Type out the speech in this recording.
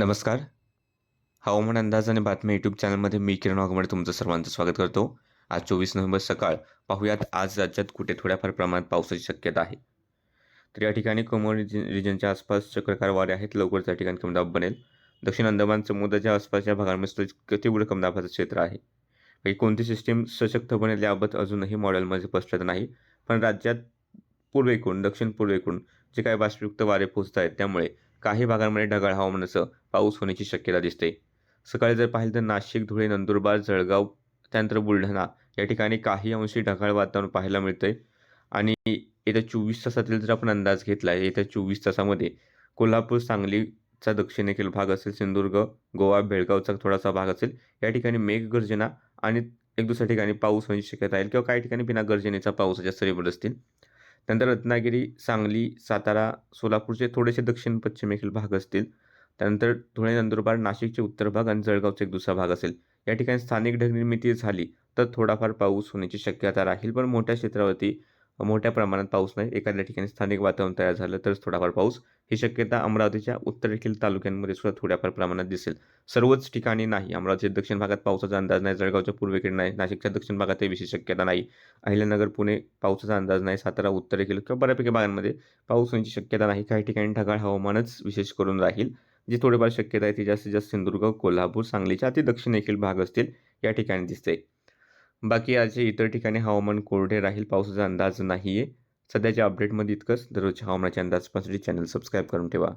नमस्कार. हवामान अंदाज आणि बातम्या यूट्यूब चॅनलमध्ये मी किरण वाघमडे तुमचं सर्वांचं स्वागत करतो. आज चोवीस नोव्हेंबर सकाळ पाहूयात आज राज्यात कुठे थोड्याफार प्रमाणात पावसाची शक्यता आहे. तर या ठिकाणी कोमोर रिजन रिजनच्या आसपास चक्रकार वारे आहेत. लवकरच या ठिकाणी कमदाब बनेल. दक्षिण अंदमान समुद्राच्या आसपासच्या भागांमध्ये स्थिर तीव्र कमदाबाचं क्षेत्र आहे. काही कोणती सिस्टीम सशक्त बनेल याबाबत अजूनही मॉडेलमध्ये स्पष्टता नाही. पण राज्यात पूर्वेकडून दक्षिण पूर्वेकडून जे काही बाष्पयुक्त वारे पोहोचत आहेत त्यामुळे काही भागांमध्ये ढगाळ हवामानाचं पाऊस होण्याची शक्यता दिसते. सकाळी जर पाहिलं तर नाशिक धुळे नंदुरबार जळगाव त्यानंतर बुलढाणा या ठिकाणी काही अंशी ढगाळ वातावरण पाहायला मिळतंय. आणि येत्या चोवीस तासातील जर आपण अंदाज घेतला येत्या चोवीस तासामध्ये कोल्हापूर सांगलीचा दक्षिणेकडील भाग असेल सिंधुदुर्ग गोवा बेळगावचा थोडासा भाग असेल या ठिकाणी मेघगर्जना आणि एक दुसऱ्या ठिकाणी पाऊस होण्याची शक्यता आहे किंवा काही ठिकाणी बिना गर्जनेचा पावसाच्या सरी बरसतील त्यानंतर रत्नागिरी सांगली सातारा सोलापूरचे थोडेसे दक्षिण पश्चिमेकडील भाग असतील. त्यानंतर धुळे नंदुरबार नाशिकचे उत्तर भाग आणि जळगावचा एक दुसरा भाग असेल. या ठिकाणी स्थानिक ढगनिर्मिती झाली तर थोडाफार पाऊस होण्याची शक्यता राहील पण मोठ्या क्षेत्रावरती मोठ्या प्रमाणात पाऊस नाही. एखाद्या ठिकाणी स्थानिक वातावरण तयार झालं तरच थोडाफार पाऊस. ही शक्यता अमरावतीच्या उत्तरेतील तालुक्यांमध्ये सुद्धा थोड्याफार प्रमाणात दिसेल. सर्वच ठिकाणी नाही. अमरावतीच्या दक्षिण भागात पावसाचा अंदाज नाही. जळगावच्या पूर्वेकडे नाही. नाशिकच्या दक्षिण भागातही विशेष शक्यता नाही. अहिल्यानगर पुणे पावसाचा अंदाज नाही. सातारा उत्तरेकडील किंवा बऱ्यापैकी भागांमध्ये पाऊस होण्याची शक्यता नाही. काही ठिकाणी ढगाळ हवामानच विशेष करून राहील. जी थोडीफार शक्यता आहे ती जास्तीत जास्त सिंधुदुर्ग कोल्हापूर सांगलीच्या अति दक्षिणेकडील भाग असतील या ठिकाणी दिसते. बाकी आजच्या इतर ठिकाणी हवामान कोरडे राहील पावसाचा अंदाज नाही आहे सध्याच्या अपडेटमध्ये इतकंच. दररोजच्या हवामानाचे अंदाज पाहण्यासाठी चॅनल सबस्क्राईब करून ठेवा.